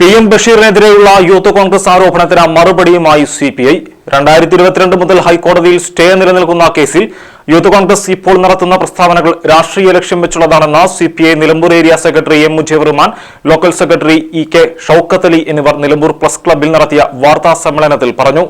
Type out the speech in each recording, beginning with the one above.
P M ബഷീറിനെതിരെയുള്ള youth Congress ആരോപണത്തിന് മറുപടിയുമായി C P I. രണ്ടായിരത്തി ഇരുപത്തിരണ്ട് മുതൽ ഹൈക്കോടതിയിൽ സ്റ്റേ നിലനിൽക്കുന്ന കേസിൽ യൂത്ത് കോൺഗ്രസ് ഇപ്പോൾ നടത്തുന്ന പ്രസ്താവനകൾ രാഷ്ട്രീയ ലക്ഷ്യം വെച്ചുള്ളതാണെന്ന് C P I Nilambur area secretary M Mujeeb Rahman local secretary E K Shoukath Ali എന്നിവർ നിലമ്പൂർ പ്രസ് ക്ലബിൽ നടത്തിയ വാർത്താ സമ്മേളനത്തിൽ പറഞ്ഞു.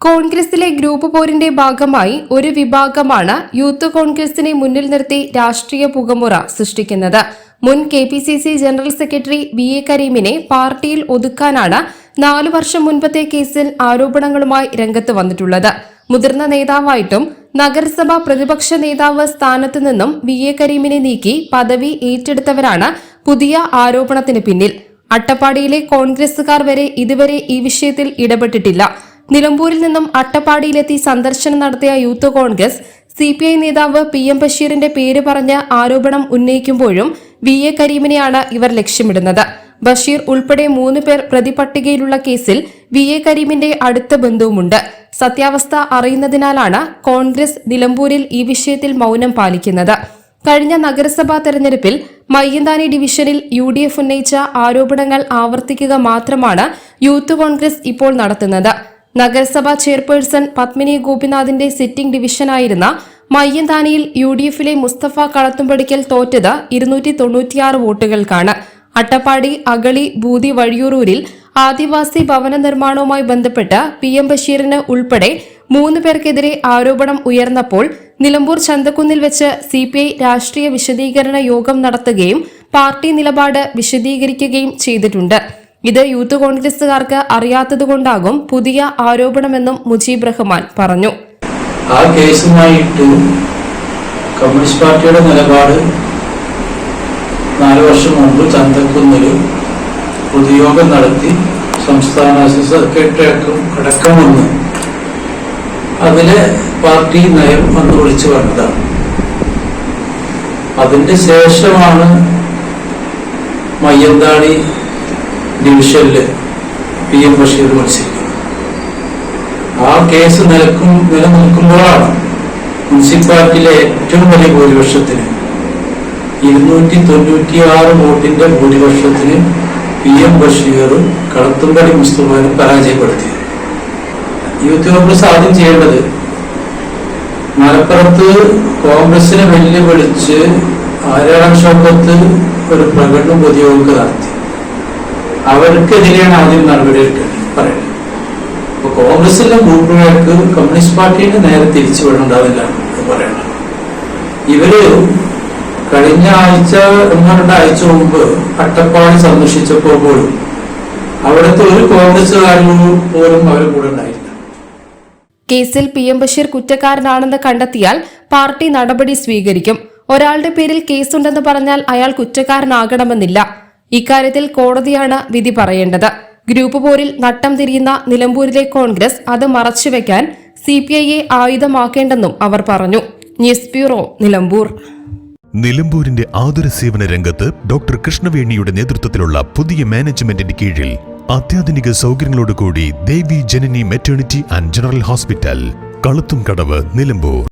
കോൺഗ്രസിലെ ഗ്രൂപ്പ് പോരിന്റെ ഭാഗമായി ഒരു വിഭാഗമാണ് യൂത്ത് കോൺഗ്രസിനെ മുന്നിൽ നിർത്തി രാഷ്ട്രീയ പുകമുറ സൃഷ്ടിക്കുന്നത്. മുൻ K P C C general secretary V A കരീമിനെ പാർട്ടിയിൽ ഒതുക്കാനാണ് നാലു വർഷം മുൻപത്തെ കേസിൽ ആരോപണങ്ങളുമായി രംഗത്ത് വന്നിട്ടുള്ളത്. മുതിർന്ന നേതാവായിട്ടും നഗരസഭാ പ്രതിപക്ഷ നേതാവ് സ്ഥാനത്തു നിന്നും വി എ കരീമിനെ നീക്കി പദവി ഏറ്റെടുത്തവരാണ് പുതിയ ആരോപണത്തിന് പിന്നിൽ. അട്ടപ്പാടിയിലെ കോൺഗ്രസുകാർ വരെ ഇതുവരെ ഈ വിഷയത്തിൽ ഇടപെട്ടിട്ടില്ല. നിലമ്പൂരിൽ നിന്നും അട്ടപ്പാടിയിലെത്തി സന്ദർശനം നടത്തിയ youth Congress C P I നേതാവ് പി എം ബഷീറിന്റെ പേര് പറഞ്ഞ് ആരോപണം ഉന്നയിക്കുമ്പോഴും വി എ കരീമിനെയാണ് ഇവർ ലക്ഷ്യമിടുന്നത്. ബഷീർ ഉൾപ്പെടെ മൂന്ന് പേർ പ്രതിപട്ടികയിലുള്ള കേസിൽ വി എ കരീമിന്റെ അടുത്ത ബന്ധുവുമുണ്ട്. സത്യാവസ്ഥ അറിയുന്നതിനാലാണ് കോൺഗ്രസ് നിലമ്പൂരിൽ ഈ വിഷയത്തിൽ മൗനം പാലിക്കുന്നത്. കഴിഞ്ഞ നഗരസഭാ തെരഞ്ഞെടുപ്പിൽ മയ്യന്താനി ഡിവിഷനിൽ യു ഡി എഫ് ഉന്നയിച്ച ആരോപണങ്ങൾ ആവർത്തിക്കുക മാത്രമാണ് യൂത്ത് കോൺഗ്രസ് ഇപ്പോൾ നടത്തുന്നത്. നഗരസഭാ ചെയർപേഴ്സൺ പത്മിനി ഗോപിനാഥിന്റെ സിറ്റിംഗ് ഡിവിഷനായിരുന്ന മയ്യന്താനിയിൽ യു ഡി എഫിലെ മുസ്തഫ കളത്തുംപടിക്കൽ തോറ്റത് ഇരുന്നൂറ്റി തൊണ്ണൂറ്റിയാറ് വോട്ടുകൾക്കാണ്. അട്ടപ്പാടി അഗളി ബൂതി വഴിയൂരൂരിൽ ആദിവാസി ഭവന നിർമ്മാണവുമായി ബന്ധപ്പെട്ട് പി എം ബഷീറിന് ഉൾപ്പെടെ മൂന്ന് പേർക്കെതിരെ ആരോപണം ഉയർന്നപ്പോൾ നിലമ്പൂർ ചന്തക്കുന്നിൽ വെച്ച് സി പി ഐ രാഷ്ട്രീയ വിശദീകരണ യോഗം നടത്തുകയും പാർട്ടി നിലപാട് വിശദീകരിക്കുകയും ചെയ്തിട്ടുണ്ട്. ഇത് യൂത്ത് കോൺഗ്രസുകാർക്ക് അറിയാത്തതുകൊണ്ടാകും പുതിയ ആരോപണമെന്നും മുജീബ് റഹ്മാൻ പറഞ്ഞു. ആ കേസുമായിട്ട് കമ്മ്യൂണിസ്റ്റ് പാർട്ടിയുടെ നിലപാട് നാല് വർഷം മുമ്പ് ചന്തക്കുന്നിൽ പൊതുയോഗം നടത്തി സംസ്ഥാന സെക്രട്ടറി അടക്കം അതിലെ പാർട്ടി നയം വന്ന് വിളിച്ചു കണ്ടതാണ് അതിന്റെ ശേഷമാണ് മയ്യന്താടി ഡിവിഷനിൽ പി എം ബഷീർ മത്സരിക്കും ആ കേസ് നിലക്കും നിലനിൽക്കുമ്പോഴാണ് മുനിസിപ്പാലിറ്റിയിലെ ഏറ്റവും വലിയ ഭൂരിപക്ഷത്തിന് ഇരുന്നൂറ്റി തൊണ്ണൂറ്റിയാറ് വോട്ടിന്റെ ഭൂരിപക്ഷത്തിന് പി എം ബഷീർ കളത്തുംപടി മുസ്തഫാനെ പരാജയപ്പെടുത്തിയത്. യൂത്ത് കോൺഗ്രസ് ആദ്യം ചെയ്യേണ്ടത് മലപ്പുറത്ത് കോൺഗ്രസിനെ വെല്ലുവിളിച്ച് ആരാളം ഷോക്കത്ത് ഒരു പ്രകടനം പൊതുയോഗം നടത്തി. അവർക്കെതിരെയാണ് ആദ്യം നടപടി എടുക്കേണ്ടത് പറയുന്നത്. അപ്പൊ കോൺഗ്രസിലെ ഗ്രൂപ്പുകൾക്ക് കമ്മ്യൂണിസ്റ്റ് പാർട്ടിയുടെ നേരെ തിരിച്ചു വിടേണ്ടതില്ല എന്ന് പറയണം. ഇവർ കഴിഞ്ഞ ആഴ്ച ഒന്നോ രണ്ടാഴ്ച മുമ്പ് അട്ടപ്പാടി സന്ദർശിച്ചപ്പോൾ പോലും അവിടുത്തെ ഒരു കോൺഗ്രസ്സുകാരും പോലും അവർ കൂടെ ഉണ്ടായിരുന്നു കേസിൽ പി എം ബഷീർ കുറ്റക്കാരനാണെന്ന് കണ്ടെത്തിയാൽ പാർട്ടി നടപടി സ്വീകരിക്കും. ഒരാളുടെ പേരിൽ കേസുണ്ടെന്ന് പറഞ്ഞാൽ അയാൾ കുറ്റക്കാരനാകണമെന്നില്ല. ഇക്കാര്യത്തിൽ കോടതിയാണ് വിധി പറയേണ്ടത്. ഗ്രൂപ്പ് പോരിൽ നട്ടം തിരിയുന്ന നിലമ്പൂരിലെ കോൺഗ്രസ് അത് മറച്ചുവെക്കാൻ സി പി ഐയെ ആയുധമാക്കേണ്ടെന്നും അവർ പറഞ്ഞു. News bureau Nilambur. നിലമ്പൂരിന്റെ ആതുര സേവന രംഗത്ത് ഡോക്ടർ കൃഷ്ണവേണിയുടെ നേതൃത്വത്തിലുള്ള പുതിയ മാനേജ്മെന്റിന്റെ കീഴിൽ അത്യാധുനിക സൗകര്യങ്ങളോടുകൂടി Devi Janani maternity and general hospital Kaluthumkadavu Nilambur.